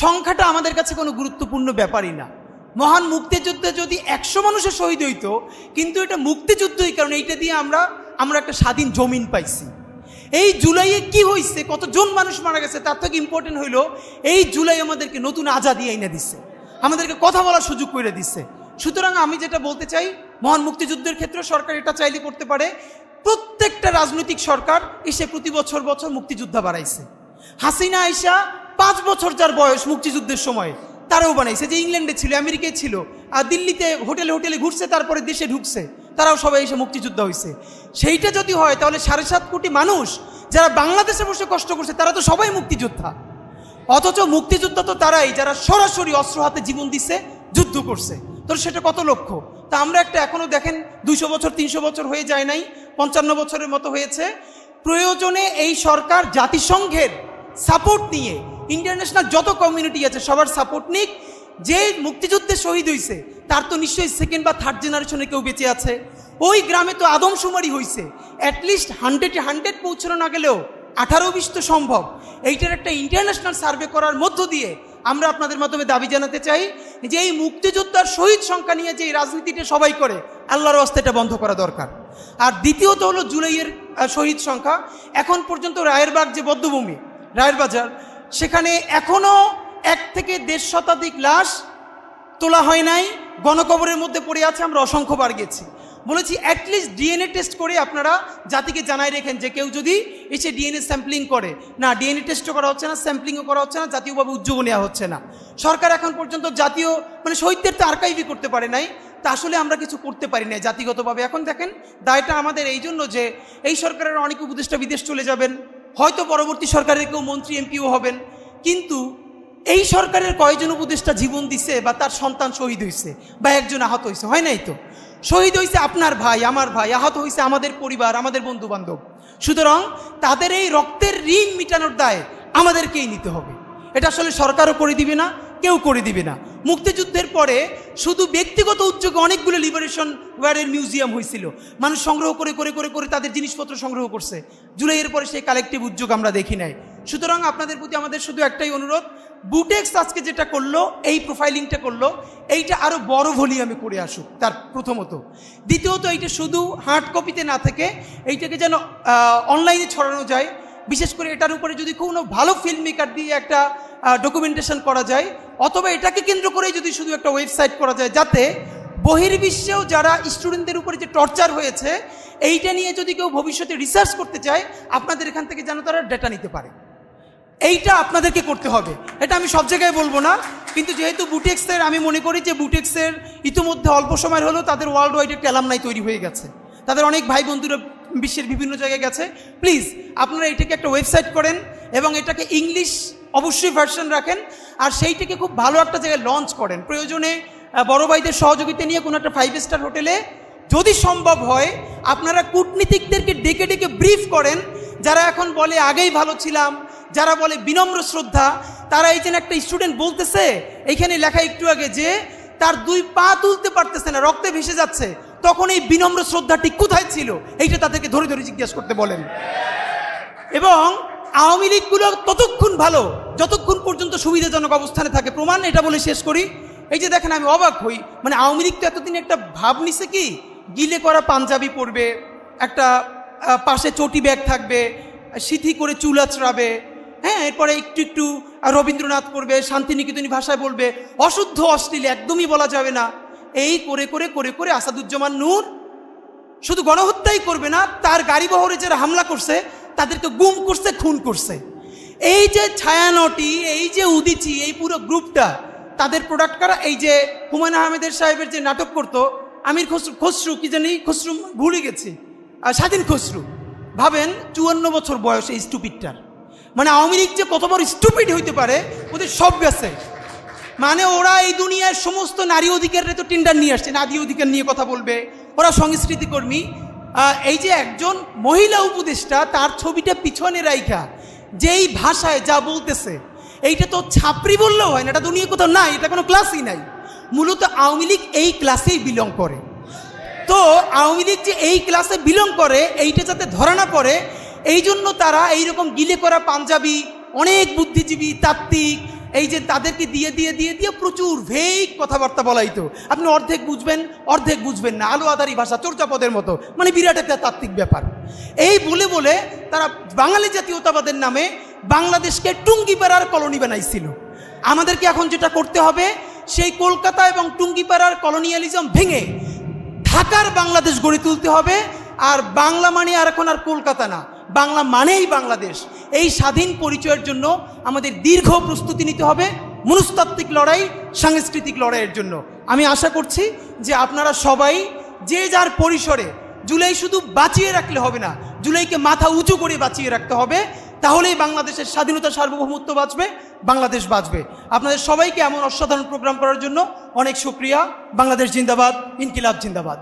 সংখ্যাটা আমাদের কাছে কোনো গুরুত্বপূর্ণ ব্যাপারই না। মহান মুক্তিযুদ্ধে যদি একশো মানুষের শহীদ হইতো, কিন্তু এটা মুক্তিযুদ্ধই, কারণ এইটা দিয়ে আমরা আমরা একটা স্বাধীন জমিন পাইছি। এই জুলাইয়ে কি হয়েছে কতজন মানুষ মারা গেছে, তার থেকে ইম্পর্টেন্ট হইল, এই জুলাই আমাদেরকে নতুন আজাদি আইনা দিচ্ছে আমাদেরকে কথা বলার সুযোগ করে দিচ্ছে সুতরাং আমি যেটা বলতে চাই, মহান মুক্তিযুদ্ধের ক্ষেত্রে সরকার এটা চাইলে করতে পারে। প্রত্যেকটা রাজনৈতিক সরকার এসে প্রতি বছর বছর মুক্তিযোদ্ধা বাড়াইছে। হাসিনা আইসা পাঁচ বছর যার বয়স মুক্তিযুদ্ধের সময়, তারাও বানাইছে। যে ইংল্যান্ডে ছিল, আমেরিকায় ছিল, আর দিল্লিতে হোটেলে হোটেলে ঘুরছে, তারপরে দেশে ঢুকছে, তারাও সবাই এসে মুক্তিযোদ্ধা হয়েছে সেইটা যদি হয়, তাহলে সাড়ে সাত কোটি মানুষ যারা বাংলাদেশে বসে কষ্ট করছে, তারা তো সবাই মুক্তিযোদ্ধা। অথচ মুক্তিযোদ্ধা তো তারাই যারা সরাসরি অস্ত্র হাতে জীবন দিচ্ছে যুদ্ধ করছে। তো সেটা কত লক্ষ্য? তা আমরা একটা এখনও দেখেন, দুইশো বছর, তিনশো বছর হয়ে যায় নাই, পঞ্চান্ন বছরের মতো হয়েছে। প্রয়োজনে এই সরকার জাতিসংঘের সাপোর্ট নিয়ে ইন্টারন্যাশনাল যত কমিউনিটি আছে, সবার সাপোর্ট নিক। যে মুক্তিযুদ্ধে শহীদ হয়েছে তার তো নিশ্চয়ই সেকেন্ড বা থার্ড জেনারেশনে কেউ বেঁচে আছে। ওই গ্রামে তো আদমশুমারি হয়েছে অ্যাটলিস্ট হান্ড্রেডে হান্ড্রেড পৌঁছানো না গেলেও আঠারো বিশ তো সম্ভব। এইটার একটা ইন্টারন্যাশনাল সার্ভে করার মধ্য দিয়ে আমরা আপনাদের মাধ্যমে দাবি জানাতে চাই যে এই মুক্তিযোদ্ধার শহীদ সংখ্যা নিয়ে যে রাজনীতিটা সবাই করে, আল্লাহর রাস্তা এটা বন্ধ করা দরকার। আর দ্বিতীয়ত হলো জুলাইয়ের শহীদ সংখ্যা। এখন পর্যন্ত রায়েরবাগ যে বদ্ধভূমি, রায়ের বাজার সেখানে এখনও এক থেকে দেড় শতাধিক লাশ তোলা হয় নাই। গণকবরের মধ্যে পড়ে আছে, আমরা অসংখ্যবার গেছি। বলেছি অ্যাটলিস্ট ডিএনএ টেস্ট করে আপনারা জাতিকে জানাই রেখেন যে কেউ যদি এসে ডিএনএ স্যাম্পলিং করে। না ডিএনএ টেস্টও করা হচ্ছে না স্যাম্পলিংও করা হচ্ছে না, জাতীয়ভাবে উদ্যোগ নেওয়া হচ্ছে না। সরকার এখন পর্যন্ত জাতীয় মানে শহীদদের তো আর্কাইভই করতে পারে নাই, তা আসলে আমরা কিছু করতে পারি না জাতিগতভাবে। এখন দেখেন, দায়টা আমাদের এই জন্য যে, এই সরকারের অনেক উপদেষ্টা বিদেশ চলে যাবেন। হয়তো পরবর্তী সরকারের কেউ মন্ত্রী, এমপিও হবেন, কিন্তু এই সরকারের কয়জন উপদেষ্টা জীবন দিছে বা তার সন্তান শহীদ হয়েছে বা একজন আহত হয়েছে হয় নাই তো? শহীদ হয়েছে আপনার ভাই, আমার ভাই, আহত হয়েছে আমাদের পরিবার, আমাদের বন্ধু বান্ধব সুতরাং তাদের এই রক্তের ঋণ মিটানোর দায় আমাদেরকেই নিতে হবে। এটা আসলে সরকারও করে দিবে না, কেউ করে দিবে না। মুক্তিযুদ্ধের পরে শুধু ব্যক্তিগত উদ্যোগে অনেকগুলো লিবারেশন ওয়ারের মিউজিয়াম হয়েছিল মানুষ সংগ্রহ করে করে করে করে তাদের জিনিসপত্র সংগ্রহ করছে। জুলাইয়ের পরে সেই কালেকটিভ উদ্যোগ আমরা দেখি নাই। সুতরাং আপনাদের প্রতি আমাদের শুধু একটাই অনুরোধ বুটেক্স আজকে যেটা করল, এই প্রোফাইলিংটা করল, এইটা আরও বড় ভলিউমে করে আসুক, তার প্রথমত। দ্বিতীয়ত, এইটা শুধু হার্ড কপিতে না থেকে, এইটাকে যেন অনলাইনে ছড়ানো যায়। বিশেষ করে এটার উপরে যদি কোনো ভালো ফিল্ম মেকার দিয়ে একটা ডকুমেন্টেশন করা যায়, অথবা এটাকে কেন্দ্র করে যদি শুধু একটা ওয়েবসাইট করা যায়, যাতে বহির্বিশ্বেও যারা স্টুডেন্টদের উপরে যে টর্চার হয়েছে, এইটা নিয়ে যদি কেউ ভবিষ্যতে রিসার্চ করতে চায়, আপনাদের এখান থেকে যেন তারা ডেটা নিতে পারে। এইটা আপনাদেরকে করতে হবে। এটা আমি সব জায়গায় বলব না, কিন্তু যেহেতু বুটেক্সের আমি মনে করি যে বুটেক্সের ইতিমধ্যে অল্প সময় হলেও তাদের ওয়ার্ল্ড ওয়াইড একটা অ্যালামনাই তৈরি হয়ে গেছে। তাদের অনেক ভাই বন্ধুরা বিশ্বের বিভিন্ন জায়গায় গেছে। প্লিজ আপনারা এটাকে একটা ওয়েবসাইট করেন এবং এটাকে ইংলিশ অবশ্যই ভার্সন রাখেন। আর সেইটাকে খুব ভালো একটা জায়গায় লঞ্চ করেন। প্রয়োজনে বড় ভাইদের সহযোগিতা নিয়ে কোনো একটা ফাইভ স্টার হোটেলে যদি সম্ভব হয়, আপনারা কূটনীতিকদেরকে ডেকে ডেকে ব্রিফ করেন। যারা এখন বলে, আগেই ভালো ছিলাম। যারা বলে, বিনম্র শ্রদ্ধা। তারা এই যেন একটা স্টুডেন্ট বলতেছে এইখানে লেখা একটু আগে যে, তার দুই পা তুলতে পারতেছে না, রক্তে ভেসে যাচ্ছে। তখন এই বিনম্র শ্রদ্ধাটি কোথায় ছিল? এইটা তাদেরকে ধরে ধরে জিজ্ঞাসা করতে বলেন। এবং আওয়ামী লীগগুলো ততক্ষণ ভালো, যতক্ষণ পর্যন্ত সুবিধাজনক অবস্থানে থাকে। প্রমাণ এটা বলে শেষ করি। এই যে দেখেন, আমি অবাক হই। মানে আওয়ামী লীগ তো এতদিন একটা ভাব নিছে কি? গিলে করা পাঞ্জাবি পরবে, একটা পাশে চটি ব্যাগ থাকবে, সিথি করে চুল আচড়াবে হ্যাঁ এরপরে একটু একটু রবীন্দ্রনাথ করবে, শান্তিনিকেতনী ভাষায় বলবে, অশুদ্ধ, অশ্লীল, একদমই বলা যাবে না। এই করে করে করে করে আসাদুজ্জামান নূর শুধু গণহত্যাই করবে না, তার গাড়ি বহরে যারা হামলা করছে তাদেরকে গুম করছে, খুন করছে। এই যে ছায়ানটি, এই যে উদিচি, এই পুরো গ্রুপটা, তাদের প্রোডাক্ট করা? এই যে হুমায়ুন আহমেদের সাহেবের যে নাটক করতো, আমির খসরু খসরু, কি জানি, খসরু, ভুলে গেছি। স্বাধীন খসরু। ভাবেন চুয়ান্ন বছর বয়স এই স্টুপিডটার মানে আওয়ামী লীগ যে কত বড় স্টুপিড হইতে পারে, ওদের সব গেছে। মানে ওরা এই দুনিয়ার সমস্ত নারী অধিকারের তো টেন্ডার নিয়ে আসছে, নারী অধিকার নিয়ে কথা বলবে। ওরা সংস্কৃতি কর্মী এই যে একজন মহিলা উপদেষ্টা, তার ছবিটা পিছনে রাইখা, যেই ভাষায় যা বলতেছে, এইটা তো ছাপরি বললেও হয় না, এটা দুনিয়া কোথাও নাই, এটা কোনো ক্লাসই নাই। মূলত আওয়ামী লীগ এই ক্লাসেই বিলং করে। তো আওয়ামী লীগ যে এই ক্লাসে বিলং করে, এইটা যাতে ধরা না পড়ে এই জন্য তারা এইরকম গিলে করা পাঞ্জাবি, অনেক বুদ্ধিজীবী, তাত্ত্বিক এই যে তাদেরকে দিয়ে দিয়ে দিয়ে দিয়ে প্রচুর ভেগ কথাবার্তা বলাইতো। আপনি অর্ধেক বুঝবেন অর্ধেক বুঝবেন না। আলো আদারি ভাষা, চর্চাপদের মতো। মানে বিরাট একটা তাত্ত্বিক ব্যাপার। এই বলে বলে তারা বাঙালি জাতীয়তাবাদের নামে বাংলাদেশকে টুঙ্গিপাড়ার কলোনি বানাইছিল। আমাদেরকে এখন যেটা করতে হবে, সেই কলকাতা এবং টুঙ্গিপাড়ার কলোনিয়ালিজম ভেঙে ঢাকার বাংলাদেশ গড়ে তুলতে হবে। আর বাংলা মানে আর এখন আর কলকাতা না। বাংলা মানেই বাংলাদেশ। এই স্বাধীন পরিচয়ের জন্য আমাদের দীর্ঘ প্রস্তুতি নিতে হবে মনস্তাত্ত্বিক লড়াই, সাংস্কৃতিক লড়াইয়ের জন্য। আমি আশা করছি যে আপনারা সবাই যে যার পরিসরে জুলাই শুধু বাঁচিয়ে রাখলে হবে না, জুলাইকে মাথা উঁচু করে বাঁচিয়ে রাখতে হবে, তাহলেই বাংলাদেশের স্বাধীনতা সার্বভৌমত্ব বাঁচবে, বাংলাদেশ বাঁচবে। আপনাদের সবাইকে এমন অসাধারণ প্রোগ্রাম করার জন্য অনেক শুক্রিয়া। বাংলাদেশ জিন্দাবাদ, ইনকিলাব জিন্দাবাদ।